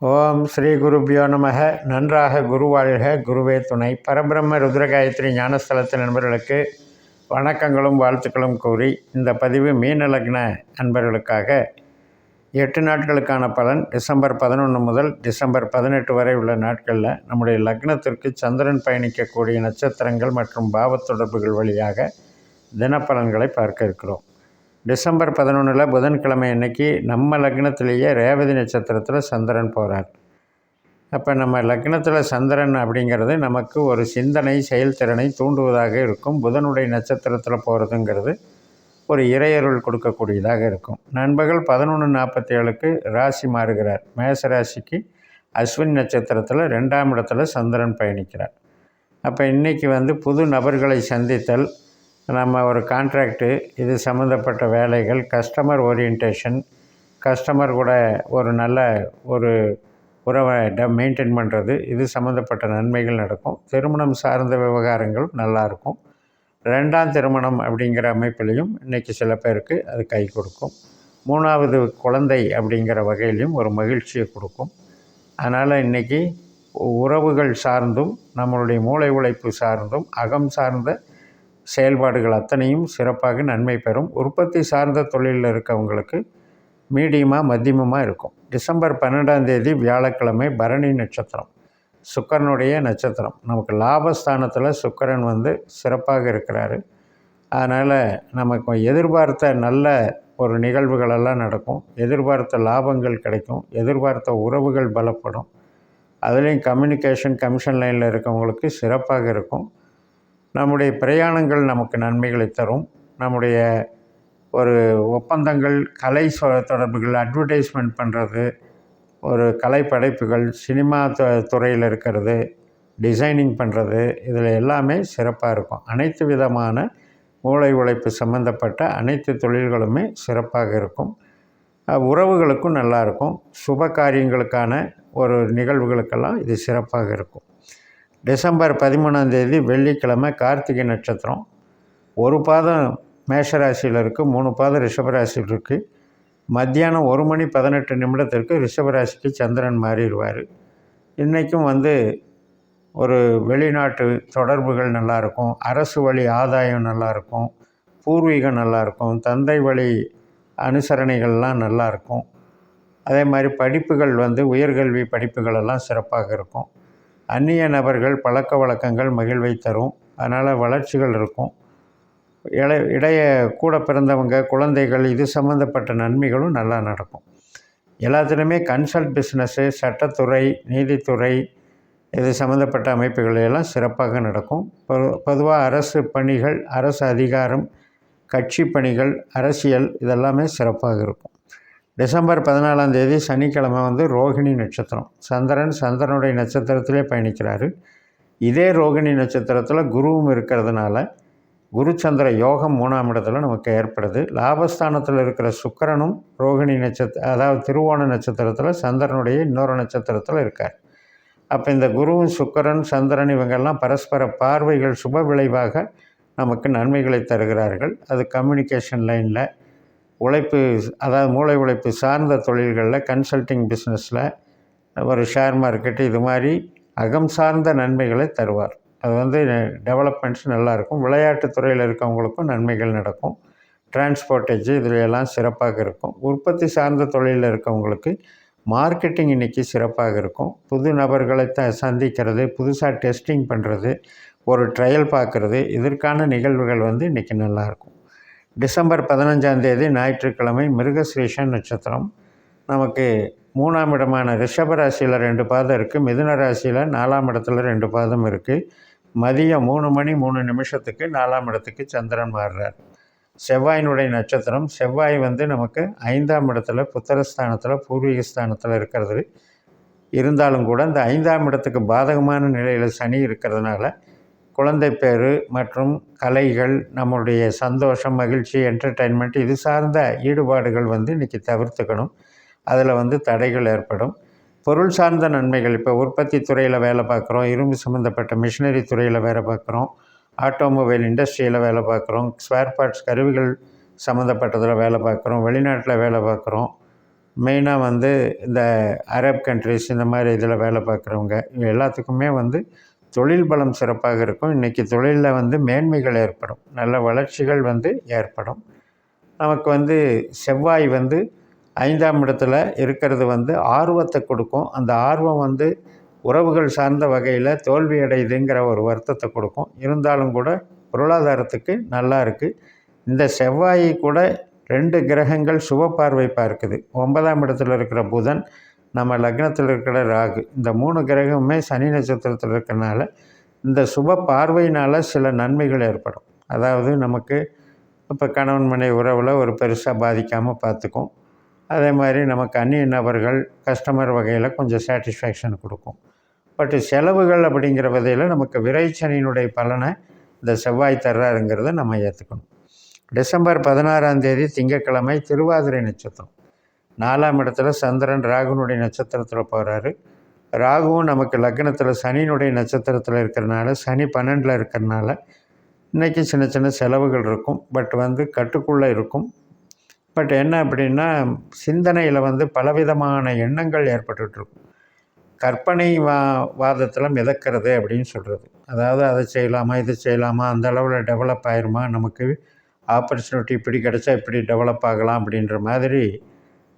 ஓம் ஸ்ரீ குருபியோ நமக. நன்றாக குருவாழ்க குருவே துணை. பரபிரம்ம ருத்ரகாயத்ரி ஞானஸ்தலத்தின் நண்பர்களுக்கு வணக்கங்களும் வாழ்த்துக்களும் கூறி இந்த பதிவு மீன லக்ன எட்டு நாட்களுக்கான பலன் டிசம்பர் பதினொன்று முதல் டிசம்பர் பதினெட்டு வரை உள்ள நாட்களில் நம்முடைய லக்னத்திற்கு சந்திரன் பயணிக்கக்கூடிய நட்சத்திரங்கள் மற்றும் பாவத் தொடர்புகள் வழியாக தினப்பலன்களை பார்க்க இருக்கிறோம். டிசம்பர் பதினொன்றில் புதன்கிழமை அன்னைக்கு நம்ம லக்னத்திலேயே ரேவதி நட்சத்திரத்தில் சந்திரன் போகிறார் அப்போ நம்ம லக்னத்தில் சந்திரன் அப்படிங்கிறது நமக்கு ஒரு சிந்தனை செயல்திறனை தூண்டுவதாக இருக்கும். புதனுடைய நட்சத்திரத்தில் போகிறதுங்கிறது ஒரு இறையருள் கொடுக்கக்கூடியதாக இருக்கும். நண்பர்கள் பதினொன்று நாற்பத்தி ஏழுக்கு ராசி மாறுகிறார். மேச ராசிக்கு அஸ்வின் நட்சத்திரத்தில் ரெண்டாம் இடத்துல சந்திரன் பயணிக்கிறார். அப்போ இன்றைக்கி வந்து புது நபர்களை சந்தித்தல் நம்ம ஒரு கான்ட்ராக்டு இது சம்மந்தப்பட்ட வேலைகள் கஸ்டமர் ஓரியன்டேஷன் கஸ்டமர் கூட ஒரு நல்ல ஒரு உறவை ட மெயின்டைன் பண்ணுறது இது சம்மந்தப்பட்ட நன்மைகள் நடக்கும். திருமணம் சார்ந்த விவகாரங்கள் நல்லாயிருக்கும் ரெண்டாம் திருமணம் அப்படிங்கிற அமைப்பிலையும் இன்றைக்கி சில பேருக்கு அது கை கொடுக்கும். மூணாவது குழந்தை அப்படிங்கிற வகையிலையும் ஒரு மகிழ்ச்சியை கொடுக்கும். அதனால் இன்றைக்கி உறவுகள் சார்ந்தும் நம்மளுடைய மூளை உழைப்பு சார்ந்தும் அகம் சார்ந்த செயல்பாடுகள் அத்தனையும் சிறப்பாக நன்மை பெறும். உற்பத்தி சார்ந்த தொழிலில் இருக்கவங்களுக்கு மீடியமாக மத்தியமமாக இருக்கும். டிசம்பர் பன்னெண்டாம் தேதி வியாழக்கிழமை பரணி நட்சத்திரம். சுக்கரனுடைய நட்சத்திரம். நமக்கு லாபஸ்தானத்தில் சுக்கரன் வந்து சிறப்பாக இருக்கிறாரு. அதனால் நமக்கு எதிர்பார்த்த நல்ல ஒரு நிகழ்வுகளெல்லாம் நடக்கும். எதிர்பார்த்த லாபங்கள் கிடைக்கும். எதிர்பார்த்த உறவுகள் பலப்படும். அதுலேயும் கம்யூனிகேஷன் கமிஷன் லைனில் இருக்கவங்களுக்கு சிறப்பாக இருக்கும். நம்முடைய பிரயாணங்கள் நமக்கு நன்மைகளை தரும். நம்முடைய ஒரு ஒப்பந்தங்கள் கலை தொடர்புகள் அட்வர்டைஸ்மெண்ட் பண்ணுறது ஒரு கலை படைப்புகள் சினிமா துறையில் இருக்கிறது டிசைனிங் பண்ணுறது இதில் எல்லாமே சிறப்பாக இருக்கும். அனைத்து விதமான மூளை உழைப்பு சம்மந்தப்பட்ட அனைத்து தொழில்களுமே சிறப்பாக இருக்கும். உறவுகளுக்கும் நல்லாயிருக்கும் சுப காரியங்களுக்கான ஒரு நிகழ்வுகளுக்கெல்லாம் இது சிறப்பாக இருக்கும். டிசம்பர் பதிமூணாம் தேதி வெள்ளிக்கிழமை கார்த்திகை நட்சத்திரம். ஒரு பாதம் மேஷராசியில் இருக்குது மூணு பாதம் ரிஷபராசியில் இருக்குது மத்தியானம் ஒரு மணி பதினெட்டு நிமிடத்திற்கு ரிஷபராசிக்கு சந்திரன் மாறிடுவார். இன்றைக்கும் வந்து ஒரு வெளிநாட்டு தொடர்புகள் நல்லாயிருக்கும் அரசு வழி ஆதாயம் நல்லாயிருக்கும் பூர்வீகம் நல்லாயிருக்கும் தந்தை வழி அனுசரணைகள்லாம் நல்லாயிருக்கும். அதே மாதிரி படிப்புகள் வந்து உயர்கல்வி படிப்புகளெல்லாம் சிறப்பாக இருக்கும். அந்நிய நபர்கள் பழக்க வழக்கங்கள் மகிழ்வை தரும். அதனால் வளர்ச்சிகள் இருக்கும். இட இடைய கூட பிறந்தவங்க குழந்தைகள் இது சம்மந்தப்பட்ட நன்மைகளும் நல்லா நடக்கும். எல்லாத்துலேயுமே கன்சல்ட் பிஸ்னஸ்ஸு சட்டத்துறை நீதித்துறை இது சம்மந்தப்பட்ட அமைப்புகள் எல்லாம் சிறப்பாக நடக்கும். பொதுவாக அரசு பணிகள் அரசு அதிகாரம் கட்சி பணிகள் அரசியல் இதெல்லாமே சிறப்பாக இருக்கும். டிசம்பர் பதினாலாம் தேதி சனிக்கிழமை வந்து ரோகிணி நட்சத்திரம். சந்திரன் சந்திரனுடைய நட்சத்திரத்திலே பயணிக்கிறாரு. இதே ரோகிணி நட்சத்திரத்தில் குருவும் இருக்கிறதுனால குரு சந்திர யோகம் மூணாம் இடத்துல நமக்கு ஏற்படுது. லாபஸ்தானத்தில் இருக்கிற சுக்கரனும் ரோகிணி நட்சத்திர அதாவது திருவோண நட்சத்திரத்தில் சந்திரனுடைய இன்னொரு நட்சத்திரத்தில் இருக்கார். அப்போ இந்த குருவும் சுக்கரன் சந்திரன் இவங்கெல்லாம் பரஸ்பர பார்வைகள் சுப விளைவாக நமக்கு நன்மைகளை தருகிறார்கள். அது கம்யூனிகேஷன் லைனில் உழைப்பு அதாவது மூளை உழைப்பு சார்ந்த தொழில்களில் கன்சல்டிங் பிஸ்னஸில் ஒரு ஷேர் மார்க்கெட்டு இது மாதிரி அகம் சார்ந்த நன்மைகளை தருவார். அது வந்து டெவலப்மெண்ட்ஸ் நல்லாயிருக்கும் விளையாட்டுத் துறையில் இருக்கவங்களுக்கும் நன்மைகள் நடக்கும். டிரான்ஸ்போர்ட்டேஜ் இதில் எல்லாம் சிறப்பாக இருக்கும். உற்பத்தி சார்ந்த தொழிலில் இருக்கவங்களுக்கு மார்க்கெட்டிங் இன்றைக்கி சிறப்பாக இருக்கும். புது நபர்களை த சந்திக்கிறது புதுசாக டெஸ்டிங் பண்ணுறது ஒரு ட்ரையல் பார்க்குறது இதற்கான நிகழ்வுகள் வந்து இன்றைக்கி நல்லாயிருக்கும் டிசம்பர் பதினஞ்சாம் தேதி ஞாயிற்றுக்கிழமை மிருகஸ்ரீஷன் நட்சத்திரம். நமக்கு மூணாம் இடமான ரிஷப ராசியில் ரெண்டு பாதம் இருக்குது மிதுன ராசியில் நாலாம் இடத்துல ரெண்டு பாதம் இருக்குது மதியம் மூணு மணி மூணு நிமிஷத்துக்கு நாலாம் இடத்துக்கு சந்திரன் மாறுறார். செவ்வாயினுடைய நட்சத்திரம். செவ்வாய் வந்து நமக்கு ஐந்தாம் இடத்துல புத்தரஸ்தானத்தில் பூர்வீகஸ்தானத்தில் இருக்கிறது. இருந்தாலும் கூட இந்த ஐந்தாம் இடத்துக்கு பாதகமான நிலையில் சனி இருக்கிறதுனால குழந்தை பேர் மற்றும் கலைகள் நம்மளுடைய சந்தோஷம் மகிழ்ச்சி என்டர்டெயின்மெண்ட் இது சார்ந்த ஈடுபாடுகள் வந்து இன்றைக்கி தவிர்த்துக்கணும். அதில் வந்து தடைகள் ஏற்படும். பொருள் சார்ந்த நன்மைகள் இப்போ உற்பத்தி துறையில் வேலை பார்க்குறோம் இரும்பு சம்மந்தப்பட்ட மிஷினரி துறையில் வேலை பார்க்குறோம் ஆட்டோமொபைல் இண்டஸ்ட்ரியில் வேலை பார்க்குறோம் ஸ்பேர் பார்ட்ஸ் கருவிகள் சம்மந்தப்பட்டதில் வேலை பார்க்குறோம் வெளிநாட்டில் வேலை பார்க்குறோம். மெயினாக வந்து இந்த அரப் கண்ட்ரிஸ் இந்த மாதிரி இதில் வேலை பார்க்குறவங்க எல்லாத்துக்குமே வந்து தொழில் பலம் சிறப்பாக இருக்கும். இன்றைக்கி தொழிலில் வந்து மேன்மைகள் ஏற்படும். நல்ல வளர்ச்சிகள் வந்து ஏற்படும். நமக்கு வந்து செவ்வாய் வந்து ஐந்தாம் இடத்துல இருக்கிறது வந்து ஆர்வத்தை கொடுக்கும். அந்த ஆர்வம் வந்து உறவுகள் சார்ந்த வகையில் தோல்வி அடையுதுங்கிற ஒரு வருத்தத்தை கொடுக்கும். இருந்தாலும் கூட பொருளாதாரத்துக்கு நல்லா இருக்குது இந்த செவ்வாயை கூட ரெண்டு கிரகங்கள் சுப பார்வை பார்க்குது. ஒன்பதாம் இடத்துல இருக்கிற புதன் நம்ம லக்னத்தில் இருக்கிற ராகு இந்த மூணு கிரகமுமே சனி நட்சத்திரத்தில் இருக்கிறனால இந்த சுப பார்வையினால் சில நன்மைகள் ஏற்படும். அதாவது நமக்கு இப்போ கணவன் மனை உறவில் ஒரு பெருசாக பாதிக்காமல் பார்த்துக்கும் அதே மாதிரி நமக்கு அந்நிய நபர்கள் கஸ்டமர் வகையில் கொஞ்சம் சாட்டிஸ்ஃபேக்ஷன் கொடுக்கும். பட் செலவுகள் அப்படிங்கிற வகையில் நமக்கு விரைச்சனியினுடைய பலனை இந்த செவ்வாய் தர்றாருங்கிறத நம்ம ஏற்றுக்கணும் டிசம்பர் பதினாறாம் தேதி திங்கட்கிழமை திருவாதிரை நட்சத்திரம். நாலாம் இடத்துல சந்திரன் ராகுனுடைய நட்சத்திரத்தில் போகிறாரு ராகுவும் நமக்கு லக்னத்தில் சனியினுடைய நட்சத்திரத்தில் இருக்கிறனால சனி பன்னெண்டில் இருக்கிறனால இன்றைக்கி சின்ன சின்ன செலவுகள் இருக்கும். பட் வந்து கட்டுக்குள்ளே இருக்கும். பட் என்ன அப்படின்னா சிந்தனையில் வந்து பலவிதமான எண்ணங்கள் ஏற்பட்டுருக்கும் கற்பனை வா வாதத்தில் மிதக்கிறது அப்படின்னு சொல்கிறது அதாவது அதை செய்யலாமா இது செய்யலாமா அந்த அளவில் டெவலப் ஆயிருமா? நமக்கு ஆப்பர்ச்சுனிட்டி இப்படி கிடச்சா இப்படி டெவலப் ஆகலாம் அப்படின்ற மாதிரி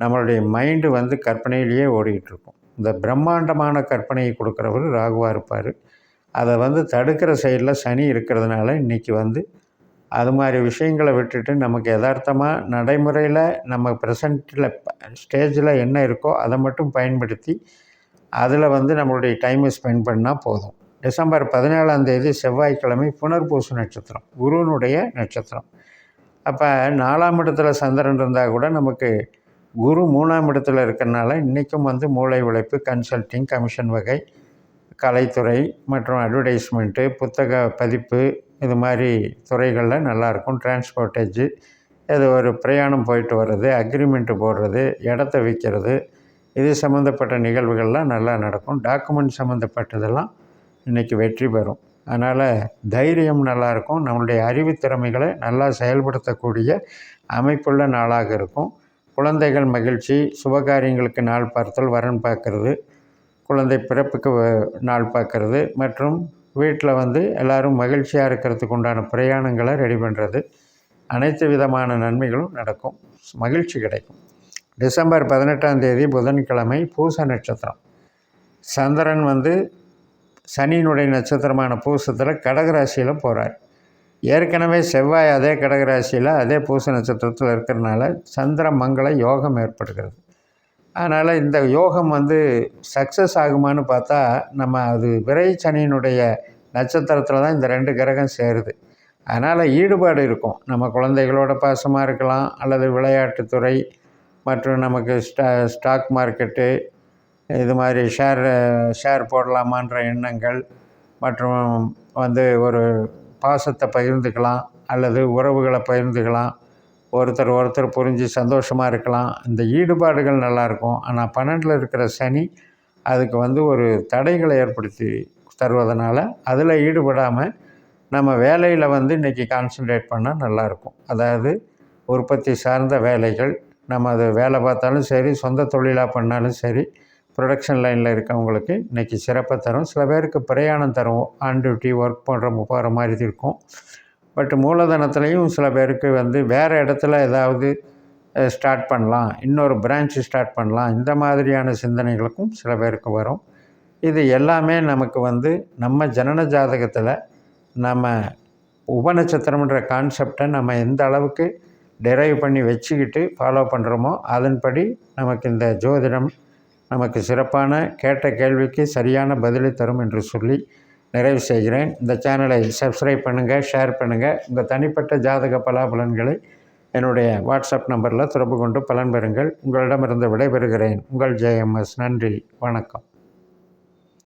நம்மளுடைய மைண்டு வந்து கற்பனையிலேயே ஓடிக்கிட்டு இருக்கும் இந்த பிரம்மாண்டமான கற்பனையை கொடுக்குறவர் ராகுவாக இருப்பார். அதை வந்து தடுக்கிற சைடில் சனி இருக்கிறதுனால இன்றைக்கி வந்து அது மாதிரி விஷயங்களை விட்டுட்டு நமக்கு யதார்த்தமாக நடைமுறையில் நம்ம ப்ரெசண்ட்டில் ஸ்டேஜில் என்ன இருக்கோ அதை மட்டும் பயன்படுத்தி அதில் வந்து நம்மளுடைய டைமை ஸ்பெண்ட் பண்ணால் போதும். டிசம்பர் பதினேழாம் தேதி செவ்வாய்க்கிழமை புனர்பூச நட்சத்திரம் குருனுடைய நட்சத்திரம். அப்போ நாலாம் இடத்துல சந்திரன் இருந்தால் கூட நமக்கு குரு மூணாம் இடத்துல இருக்கிறனால இன்றைக்கும் வந்து மூளை உழைப்பு கன்சல்டிங் கமிஷன் வகை கலைத்துறை மற்றும் அட்வர்டைஸ்மெண்ட்டு புத்தக பதிப்பு இது மாதிரி துறைகளில் நல்லாயிருக்கும் டிரான்ஸ்போர்ட்டேஜு இது ஒரு பிரயாணம் போயிட்டு வர்றது அக்ரிமெண்ட்டு போடுறது இடத்த விற்கிறது இது சம்மந்தப்பட்ட நிகழ்வுகள்லாம் நல்லா நடக்கும். டாக்குமெண்ட் சம்மந்தப்பட்டதெல்லாம் இன்றைக்கி வெற்றி பெறும். அதனால் தைரியம் நல்லாயிருக்கும் நம்மளுடைய அறிவு திறமைகளை நல்லா செயல்படுத்தக்கூடிய அமைப்புள்ள நாளாக இருக்கும். குழந்தைகள் மகிழ்ச்சி சுபகாரியங்களுக்கு நாள் பார்த்தல் வரன் பார்க்கறது குழந்தை பிறப்புக்கு நாள் பார்க்கறது மற்றும் வீட்டில் வந்து எல்லோரும் மகிழ்ச்சியாக இருக்கிறதுக்கு உண்டான பிரயாணங்களை ரெடி பண்ணுறது அனைத்து விதமான நன்மைகளும் நடக்கும். மகிழ்ச்சி கிடைக்கும். டிசம்பர் பதினெட்டாம் தேதி புதன்கிழமை பூச நட்சத்திரம். சந்திரன் வந்து சனியினுடைய நட்சத்திரமான பூசத்தில் கடகராசியில் போகிறார் ஏற்கனவே செவ்வாய் அதே கடகராசியில் அதே பூச நட்சத்திரத்தில் இருக்கிறனால சந்திர மங்கள யோகம் ஏற்படுகிறது. அதனால் இந்த யோகம் வந்து சக்ஸஸ் ஆகுமான்னு பார்த்தா நம்ம அது விரை சனியினுடைய நட்சத்திரத்தில் தான் இந்த ரெண்டு கிரகம் சேருது. அதனால் ஈடுபாடு இருக்கும். நம்ம குழந்தைகளோட பாசமாக இருக்கலாம் அல்லது விளையாட்டுத்துறை மற்றும் நமக்கு ஸ்டா ஸ்டாக் மார்க்கெட்டு இது மாதிரி ஷேர் ஷேர் போடலாமான்ற எண்ணங்கள் மற்றும் வந்து ஒரு பாசத்தை பகிர்ந்துக்கலாம் அல்லது உறவுகளை பகிர்ந்துக்கலாம். ஒருத்தர் ஒருத்தர் புரிஞ்சு சந்தோஷமாக இருக்கலாம். இந்த ஈடுபாடுகள் நல்லாயிருக்கும். ஆனால் பன்னெண்டில் இருக்கிற சனி அதுக்கு வந்து ஒரு தடைகளை ஏற்படுத்தி தருவதனால் அதில் ஈடுபடாமல் நம்ம வேலையில் வந்து இன்றைக்கி கான்சன்ட்ரேட் பண்ணால் நல்லாயிருக்கும். அதாவது உற்பத்தி சார்ந்த வேலைகள் நம்ம அது வேலை பார்த்தாலும் சரி சொந்த தொழிலாக பண்ணாலும் சரி ப்ரொடக்ஷன் லைனில் இருக்கவங்களுக்கு இன்றைக்கி சிறப்பாக தரும். சில பேருக்கு பிரயாணம் தரும். ஆன் டியூட்டி ஒர்க் பண்ணுற போகிற மாதிரி இருக்கும். பட் மூலதனத்துலேயும் சில பேருக்கு வந்து வேறு இடத்துல ஏதாவது ஸ்டார்ட் பண்ணலாம். இன்னொரு பிரான்ச் ஸ்டார்ட் பண்ணலாம். இந்த மாதிரியான சிந்தனைகளுக்கும் சில பேருக்கு வரும். இது எல்லாமே நமக்கு வந்து நம்ம ஜனன ஜாதகத்தில் நம்ம உபநட்சத்திரம்ன்ற கான்செப்டை நம்ம எந்த அளவுக்கு டெரைவ் பண்ணி வச்சுக்கிட்டு ஃபாலோ பண்ணுறோமோ அதன்படி நமக்கு இந்த ஜோதிடம் நமக்கு சிறப்பான கேட்ட கேள்விக்கு சரியான பதிலை தரும் என்று சொல்லி நிறைவு செய்கிறேன். இந்த சேனலை சப்ஸ்கிரைப் பண்ணுங்கள் ஷேர் பண்ணுங்கள் உங்கள் தனிப்பட்ட ஜாதக பலாபலன்களை என்னுடைய வாட்ஸ்அப் நம்பரில் தொடர்பு கொண்டு பலன் பெறுங்கள். உங்களிடமிருந்து விடைபெறுகிறேன். உங்கள் ஜேஎம்எஸ் நன்றி. வணக்கம்.